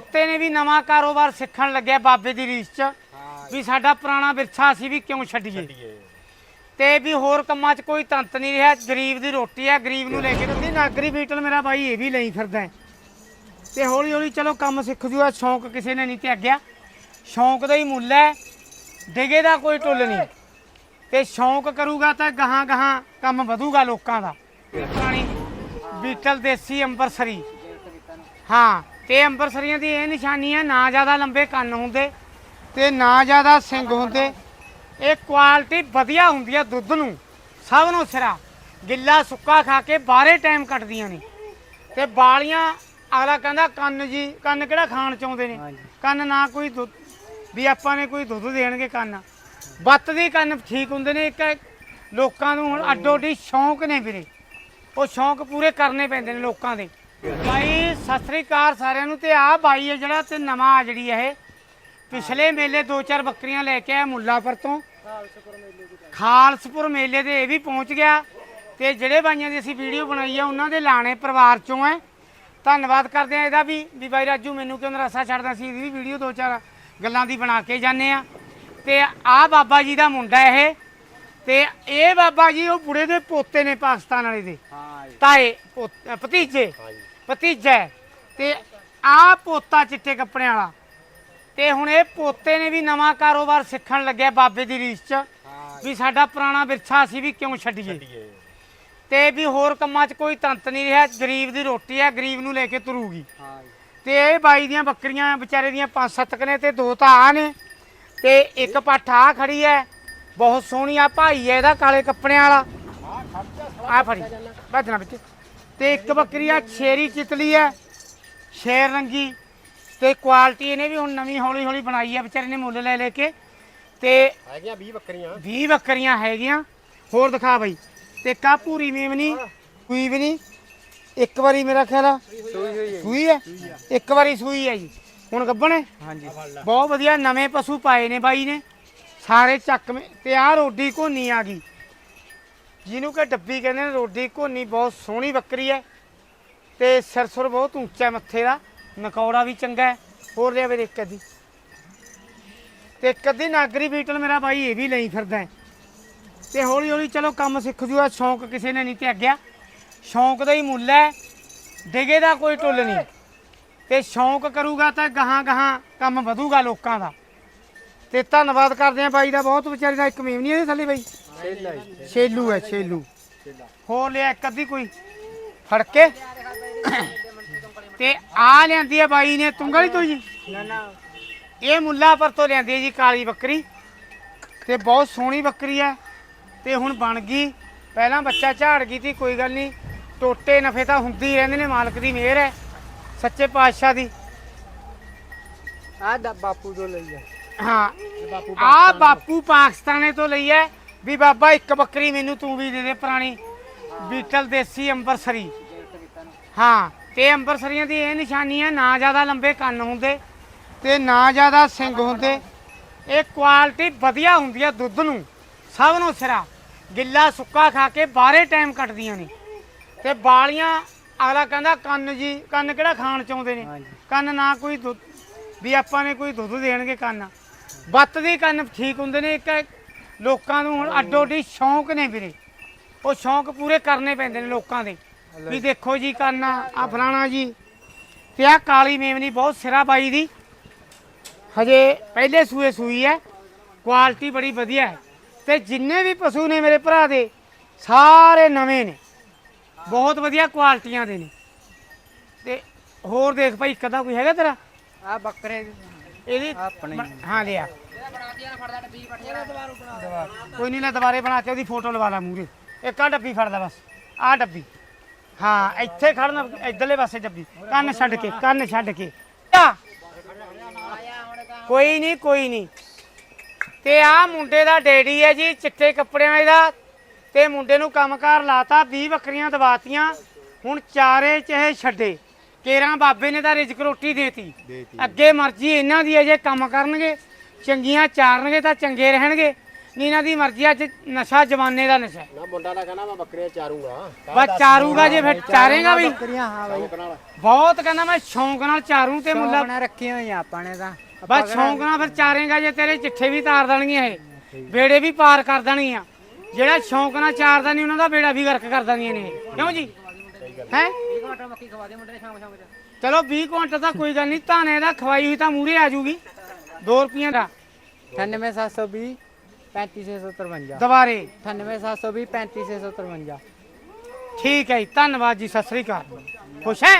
ਪੋਤੇ ਨੇ ਵੀ ਨਵਾਂ ਕਾਰੋਬਾਰ ਸਿੱਖਣ ਲੱਗਿਆ ਬਾਬੇ ਦੀ ਰੀਸ 'ਚ। ਵੀ ਸਾਡਾ ਪੁਰਾਣਾ ਵਿਰਸਾ ਸੀ ਵੀ ਕਿਉਂ ਛੱਡੀਏ? ਤੇ ਵੀ ਹੋਰ ਕੰਮਾਂ 'ਚ ਕੋਈ ਤੰਤ ਨਹੀਂ ਰਿਹਾ ਗਰੀਬ ਦੀ ਰੋਟੀ ਹੈ ਗਰੀਬ ਨੂੰ ਲੈ ਕੇ ਦਿੰਦੀ ਨਾਗਰੀ ਬੀਟਲ ਮੇਰਾ ਬਾਈ ਇਹ ਵੀ ਲਈ ਫਿਰਦਾ। ਤੇ ਹੌਲੀ ਹੌਲੀ ਚਲੋ ਕੰਮ ਸਿੱਖ ਜੂਗਾ ਸ਼ੌਂਕ ਕਿਸੇ ਨੇ ਨਹੀਂ ਤਿਆਗਿਆ। ਸ਼ੌਂਕ ਦਾ ਹੀ ਮੁੱਲ ਹੈ ਡਿਗੇ ਦਾ ਕੋਈ ਟੁੱਲ ਨਹੀਂ। ਤੇ ਸ਼ੌਂਕ ਕਰੂਗਾ ਤਾਂ ਗਾਹਾਂ ਗਾਹਾਂ ਕੰਮ ਵਧੂਗਾ ਲੋਕਾਂ ਦਾ। ਪੁਰਾਣੀ ਬੀਟਲ ਦੇਸੀ ਅੰਬਰਸਰੀ। ਹਾਂ। ਤੇ ਅੰਬਰਸਰੀਆਂ ਦੀ ਇਹ ਨਿਸ਼ਾਨੀ ਹੈ ਨਾ ਜ਼ਿਆਦਾ ਲੰਬੇ ਕੰਨ ਹੁੰਦੇ ਤੇ ਨਾ ਜ਼ਿਆਦਾ ਸਿੰਗ ਹੁੰਦੇ। ਇਹ ਕੁਆਲਿਟੀ ਵਧੀਆ ਹੁੰਦੀ ਹੈ ਦੁੱਧ ਨੂੰ। ਸਭ ਨੂੰ ਸਿਰਾ। ਗਿੱਲਾ ਸੁੱਕਾ ਖਾ ਕੇ ਬਾਹਰੇ ਟਾਈਮ ਕੱਟਦੀਆਂ ਨੇ। ਤੇ ਬਾਲੀਆਂ ਅਗਲਾ ਕਹਿੰਦਾ ਕੰਨ ਜੀ ਕੰਨ ਕਿਹੜਾ ਖਾਣ ਚਾਹੁੰਦੇ ਨੇ? ਕੰਨ ਨਾ ਕੋਈ ਦੁੱਧ ਵੀ ਆਪਾਂ ਨੇ ਕੋਈ ਦੁੱਧ ਦੇਣਗੇ ਕੰਨ। ਬੱਤ ਦੀ ਕੰਨ ਠੀਕ ਹੁੰਦੇ ਨੇ ਇੱਕ ਲੋਕਾਂ ਨੂੰ ਹੁਣ ਅੱਡੋ ਅੱਡੀ ਸ਼ੌਂਕ ਨੇ ਵੀਰੇ। ਉਹ ਸ਼ੌਂਕ ਪੂਰੇ ਕਰਨੇ ਪੈਂਦੇ ਨੇ ਲੋਕਾਂ ਦੇ। ਬਾਈ ਸਤਿ ਸ੍ਰੀ ਅਕਾਲ ਸਾਰਿਆਂ ਨੂੰ ਤੇ ਆਹ ਬਾਈ ਹੈ ਜਿਹੜਾ ਤੇ ਨਵਾਂ ਆ ਜਿਹੜੀ ਇਹ। ਪਿਛਲੇ ਮੇਲੇ ਦੋ ਚਾਰ ਬੱਕਰੀਆਂ ਲੈ ਕੇ ਆਇਆ ਮੁੱਲਾਪੁਰ ਤੋਂ। ਖਾਲਸਪੁਰ ਮੇਲੇ ਤੇ ਇਹ ਵੀ ਪਹੁੰਚ ਗਿਆ। ਤੇ ਜਿਹੜੇ ਬਾਈਆਂ ਦੀ ਅਸੀਂ ਵੀਡੀਓ ਬਣਾਈ ਆ ਉਹਨਾਂ ਦੇ ਲਾਣੇ ਪਰਿਵਾਰ ਚੋਂ ਹੈ। ਧੰਨਵਾਦ ਕਰਦੇ ਆ ਇਹਦਾ ਵੀ ਵੀ ਬਾਈ ਰਾਜੂ ਮੈਨੂੰ ਕਿਉਂ ਨਰਾਸਾ ਛੱਡਦਾ ਸੀ ਇਹਦੀ ਵੀਡੀਓ ਦੋ ਚਾਰ ਗੱਲਾਂ ਦੀ ਬਣਾ ਕੇ ਜਾਂਦੇ ਆ। ਤੇ ਆਹ ਬਾਬਾ ਜੀ ਦਾ ਮੁੰਡਾ ਇਹ। ਤੇ ਇਹ ਬਾਬਾ ਜੀ ਉਹ ਬੁੜੇ ਦੇ ਪੋਤੇ ਨੇ ਪਾਕਿਸਤਾਨ ਵਾਲੇ ਦੇ। ਤਾਏ ਭਤੀਜੇ। ਭਤੀਜਾ ਹੈ। ਤੇ ਆਹ ਪੋਤਾ ਚਿੱਟੇ ਕੱਪੜਿਆਂ ਵਾਲਾ। ਤੇ ਹੁਣ ਇਹ ਪੋਤੇ ਨੇ ਵੀ ਨਵਾਂ ਕਾਰੋਬਾਰ ਸਿੱਖਣ ਲੱਗਿਆ ਬਾਬੇ ਦੀ ਰੀਸ 'ਚ। ਵੀ ਸਾਡਾ ਪੁਰਾਣਾ ਵਿਰਸਾ ਸੀ ਵੀ ਕਿਉਂ ਛੱਡੀਏ? ਤੇ ਵੀ ਹੋਰ ਕੰਮਾਂ 'ਚ ਕੋਈ ਤੰਤ ਨਹੀਂ ਰਿਹਾ। ਗਰੀਬ ਦੀ ਰੋਟੀ ਹੈ ਗਰੀਬ ਨੂੰ ਲੈ ਕੇ ਤੁਰੂਗੀ। ਤੇ ਇਹ ਬਾਈ ਦੀਆਂ ਬੱਕਰੀਆਂ ਵਿਚਾਰੇ ਦੀਆਂ ਪੰਜ ਸੱਤ ਕੁ ਨੇ ਤੇ ਦੋ ਤਾਂ ਆ ਨੇ। ਤੇ ਇੱਕ ਪੱਠ ਆ ਖੜੀ ਹੈ। ਬਹੁਤ ਸੋਹਣੀ ਆ ਭਾਈ ਹੈ ਇਹਦਾ ਕਾਲੇ ਕੱਪੜਿਆਂ ਵਾਲਾ। ਆ ਫੜੀ। ਭੱਜਣਾ ਵਿੱਚ। ਤੇ ਇੱਕ ਬੱਕਰੀ ਆ ਸ਼ੇਰੀ ਚਿਤਲੀ ਹੈ ਸ਼ੇਰ ਰੰਗੀ। ਤੇ ਕੁਆਲਿਟੀ ਇਹਨੇ ਵੀ ਹੁਣ ਨਵੀਂ ਹੌਲੀ ਹੌਲੀ ਬਣਾਈ ਹੈ ਵਿਚਾਰੇ ਨੇ ਮੁੱਲ ਲੈ ਲੈ ਕੇ। ਤੇ ਹੈਗੀਆਂ 20 ਬੱਕਰੀਆਂ। 20 ਬੱਕਰੀਆਂ ਹੈਗੀਆਂ। ਹੋਰ ਦਿਖਾ ਬਈ। ਤੇ ਕਾ ਪੂਰੀ ਮੇਮਨੀ ਕੋਈ ਵੀ ਨਹੀਂ। ਇੱਕ ਵਾਰੀ ਮੇਰਾ ਖਿਆਲ ਆ ਸੂਈ ਹੈ ਇੱਕ ਵਾਰੀ ਸੂਈ ਹੈ ਜੀ। ਹੁਣ ਗੱਬਣ? ਹੈ ਹਾਂਜੀ। ਬਹੁਤ ਵਧੀਆ ਨਵੇਂ ਪਸ਼ੂ ਪਾਏ ਨੇ ਬਾਈ ਨੇ। ਸਾਰੇ ਚੱਕਵੇਂ ਤੇ ਆਹ ਰੋਡੀ ਘੋਨੀ ਆ ਗਈ। ਜਿਹਨੂੰ ਕਿ ਡੱਬੀ ਕਹਿੰਦੇ ਨੇ ਰੋਡੀ ਘੋਨੀ ਬਹੁਤ ਸੋਹਣੀ ਬੱਕਰੀ ਹੈ ਤੇ ਸਰਸੁਰ ਬਹੁਤ ਉੱਚਾ ਮੱਥੇ ਦਾ, ਨਕੌੜਾ ਵੀ ਚੰਗਾ ਹੈ। ਹੋਰ ਲਿਆ ਵੇ ਇੱਕ ਅੱਧੀ। ਤੇ ਇੱਕ ਅੱਧੀ ਨਾਗਰੀ ਬੀਟਲ ਮੇਰਾ ਬਾਈ ਇਹ ਵੀ ਲਈ ਫਿਰਦਾ ਹੈ। ਤੇ ਹੌਲੀ ਹੌਲੀ ਚਲੋ ਕੰਮ ਸਿੱਖ ਜੂਗਾ ਸ਼ੌਂਕ ਕਿਸੇ ਨੇ ਨਹੀਂ ਤਿਆਗਿਆ। ਸ਼ੌਂਕ ਦਾ ਹੀ ਮੁੱਲ ਹੈ, ਡਿਗੇ ਦਾ ਕੋਈ ਟੁੱਲ ਨਹੀਂ। ਤੇ ਸ਼ੌਂਕ ਕਰੂਗਾ ਤਾਂ ਗਾਹਾਂ ਗਾਹਾਂ ਕੰਮ ਵਧੂਗਾ ਲੋਕਾਂ ਦਾ। ਤੇ ਧੰਨਵਾਦ ਕਰਦੇ ਆ ਬਾਈ ਦਾ, ਬਹੁਤ ਵਿਚਾਰੀ ਦਾ ਇੱਕ ਮੀਮ ਨਹੀਂ ਇਹਦੇ ਥੱਲੇ ਬਾਈ। ਛੇਲੂ ਹੈ। ਛੇਲੂ ਹੋਰ ਲਿਆ ਇੱਕ ਅੱਧੀ ਕੋਈ? ਫੜ ਕੇ। ਤੇ ਆ ਲਿਆਂਦੀ ਹੈ ਬਾਈ ਨੇ ਤੁੰਗਲੀ ਤੋਂ ਜੀ? ਨਾ ਨਾ। ਇਹ ਮੁੱਲਾਪੁਰ ਤੋਂ ਲਿਆਂਦੀ ਹੈ ਜੀ ਕਾਲੀ ਬੱਕਰੀ। ਤੇ ਬਹੁਤ ਸੋਹਣੀ ਬੱਕਰੀ ਹੈ ਤੇ ਹੁਣ ਬਣ ਗਈ। ਪਹਿਲਾਂ ਬੱਚਾ ਝਾੜ ਗਈ ਸੀ ਕੋਈ ਗੱਲ ਨਹੀਂ। ਟੋਟੇ ਨਫੇ ਤਾਂ ਹੁੰਦੀ ਹੀ ਰਹਿੰਦੇ ਨੇ ਮਾਲਕ ਦੀ ਮਿਹਰ ਹੈ। ਸੱਚੇ ਪਾਤਸ਼ਾਹ ਦੀ। ਆ ਦਾ ਬਾਪੂ ਤੋਂ ਲਈ ਆ। ਹਾਂ। ਬਾਪੂ ਆ ਬਾਪੂ ਪਾਕਿਸਤਾਨੇ ਤੋਂ ਲਈ ਹੈ। ਵੀ ਬਾਬਾ ਇੱਕ ਬੱਕਰੀ ਮੈਨੂੰ ਤੂੰ ਵੀ ਦੇ ਦੇ ਪੁਰਾਣੀ ਬੀਟਲ ਦੇਸੀ ਅੰਬਰਸਰੀ। ਹਾਂ ਤੇ ਅੰਬਰਸਰੀਆਂ ਦੀ ਇਹ ਨਿਸ਼ਾਨੀ ਹੈ ਨਾ ਜ਼ਿਆਦਾ ਲੰਬੇ ਕੰਨ ਹੁੰਦੇ ਤੇ ਨਾ ਜ਼ਿਆਦਾ ਸਿੰਗ ਹੁੰਦੇ। ਇਹ ਕੁਆਲਿਟੀ ਵਧੀਆ ਹੁੰਦੀ ਹੈ ਦੁੱਧ ਨੂੰ ਸਭ ਨੂੰ ਸਿਰਾ। ਗਿੱਲਾ ਸੁੱਕਾ ਖਾ ਕੇ ਬਾਹਰੇ ਟਾਈਮ ਕੱਟਦੀਆਂ ਨੇ। ਤੇ ਬਾਲੀਆਂ ਅਗਲਾ ਕਹਿੰਦਾ ਕੰਨ ਜੀ ਕੰਨ ਕਿਹੜਾ ਖਾਣ ਚਾਹੁੰਦੇ ਨੇ। ਕੰਨ ਨਾ ਕੋਈ ਦੁੱਧ ਵੀ ਆਪਾਂ ਨੇ ਕੋਈ ਦੁੱਧ ਦੇਣਗੇ ਕੰਨ। ਬੱਤ ਦੀ ਕੰਨ ਠੀਕ ਹੁੰਦੇ ਨੇ ਇੱਕ ਲੋਕਾਂ ਨੂੰ ਹੁਣ ਅੱਡੋ ਅੱਡੀ ਸ਼ੌਂਕ ਨੇ ਵੀਰੇ। ਉਹ ਸ਼ੌਂਕ ਪੂਰੇ ਕਰਨੇ ਪੈਂਦੇ ਨੇ ਲੋਕਾਂ ਦੇ। ਵੀ ਦੇਖੋ ਜੀ ਕੰਨ ਆ ਫਲਾਣਾ ਜੀ। ਤੇ ਆ ਕਾਲੀ ਮੇਮਨੀ ਬਹੁਤ ਸਿਰਾ ਬਾਈ ਦੀ। ਹਜੇ ਪਹਿਲੇ ਸੂਏ ਸੂਈ ਹੈ। ਕੁਆਲਿਟੀ ਬੜੀ ਵਧੀਆ ਹੈ। ਤੇ ਜਿੰਨੇ ਵੀ ਪਸ਼ੂ ਨੇ ਮੇਰੇ ਭਰਾ ਦੇ ਸਾਰੇ ਨਵੇਂ ਨੇ। ਬਹੁਤ ਵਧੀਆ ਕੁਆਲਿਟੀਆਂ ਦੇ ਨੇ। ਤੇ ਹੋਰ ਦੇਖ ਭਾਈ ਕਦਾ ਕੋਈ ਹੈਗਾ ਤੇਰਾ? ਆ ਬੱਕਰੇ ਇਹਦੀ। ਹਾਂ ਲਿਆ। ਕੋਈ ਨਹੀਂ ਲੈ ਦੁਬਾਰੇ ਬਣਾ ਕੇ ਉਹਦੀ ਫੋਟੋ ਲਵਾ ਲਾ ਮੂਰੇ ਇੱਕ ਆ ਡੱਬੀ ਫੜਦਾ ਬਸ ਆ ਡੱਬੀ। ਹਾਂ ਇੱਥੇ ਖੜਨਾ ਇਧਰਲੇ ਪਾਸੇ ਡੱਬੀ। ਕੰਨ ਛੱਡ ਕੇ ਕੰਨ ਛੱਡ ਕੇ। ਆ। ਕੋਈ ਨਹੀਂ ਕੋਈ ਨਹੀਂ। ਤੇ ਆ ਮੁੰਡੇ ਦਾ ਡੈਡੀ ਹੈ ਜੀ ਚਿੱਟੇ ਕੱਪੜਿਆਂ ਦਾ। ਤੇ ਮੁੰਡੇ ਨੂੰ ਕੰਮਕਾਰ ਲਾਤਾ 20 ਬੱਕਰੀਆਂ ਦਵਾਤੀਆਂ। ਹੁਣ ਚਾਰੇ ਚਾਹੇ ਛੱਡੇ। ਕੇਰਾਂ ਬਾਬੇ ਨੇ ਤਾਂ ਰਿਜ਼ਕ ਰੋਟੀ ਦੇਤੀ। ਅੱਗੇ ਮਰਜ਼ੀ ਇਹਨਾਂ ਦੀ ਹੈ ਜੇ ਕੰਮ ਕਰਨਗੇ। ਚੰਗੀਆਂ ਚਾਰਨਗੇ ਤਾਂ ਚੰਗੇ ਰਹਿਣਗੇ। ਇਹਨਾਂ ਦੀ ਮਰਜ਼ੀ ਆ, ਅੱਜ ਨਸ਼ਾ ਜਵਾਨੇ ਦਾ ਨਸ਼ਾ। ਹੈ। ਨਾ ਮੁੰਡਾ ਦਾ ਕਹਿੰਦਾ ਮੈਂ ਬੱਕਰੀਆਂ ਚਾਰੂੰਗਾ। ਬਸ ਚਾਰੂਗਾ ਜੇ ਫਿਰ ਚਾਰੇਗਾ ਵੀ। ਬੱਕਰੀਆਂ ਹਾਂ ਬਾਈ। ਸ਼ੌਕ ਨਾਲ। ਬਹੁਤ ਕਹਿੰਦਾ ਮੈਂ ਸ਼ੌਂਕ ਨਾਲ ਚਾਰੂ ਤੇ ਮੁੱਲਾ ਮੁੱਲਾ ਰੱਖੀਆਂ ਹੋਈਆਂ ਆਪਾਂ ਨੇ ਤਾਂ। ਬਸ ਸ਼ੌਂਕ ਨਾਲ ਫਿਰ ਚਾਰੇਗਾ ਜੇ ਤੇਰੇ ਚਿੱਠੇ ਵੀ ਤਾਰ ਦੇਣਗੀਆਂ ਇਹ। ਬੇੜੇ ਵੀ ਪਾਰ ਕਰ ਦੇਣਗੀਆਂ। ਜਿਹੜਾ ਸ਼ੌਂਕ ਨਾਲ ਚਾਰਦਾ ਨਹੀਂ ਉਹਨਾਂ ਦਾ ਬੇੜਾ ਵੀ ਗਰਕ ਕਰ ਦਿੰਦੀਆਂ ਨੇ ਇਹ। ਕਿਉਂ ਜੀ? ਹੈ? ਚਲੋ 20 ਕੁਇੰਟਲ ਤਾਂ ਕੋਈ ਗੱਲ ਨਹੀਂ ਧਾਨੇ ਦਾ ਖਵਾਈ ਹੋਈ ਤਾਂ ਮੂਰੇ ਆ ਜੂਗੀ। 2 ਰੁਪਈਆਂ ਦਾ 98720 35653 ਦੁਬਾਰੇ। 98720 35653 ਠੀਕ ਹੈ ਜੀ ਧੰਨਵਾਦ ਜੀ ਸਤਿ ਸ੍ਰੀ ਅਕਾਲ। ਖੁਸ਼ ਹੈ?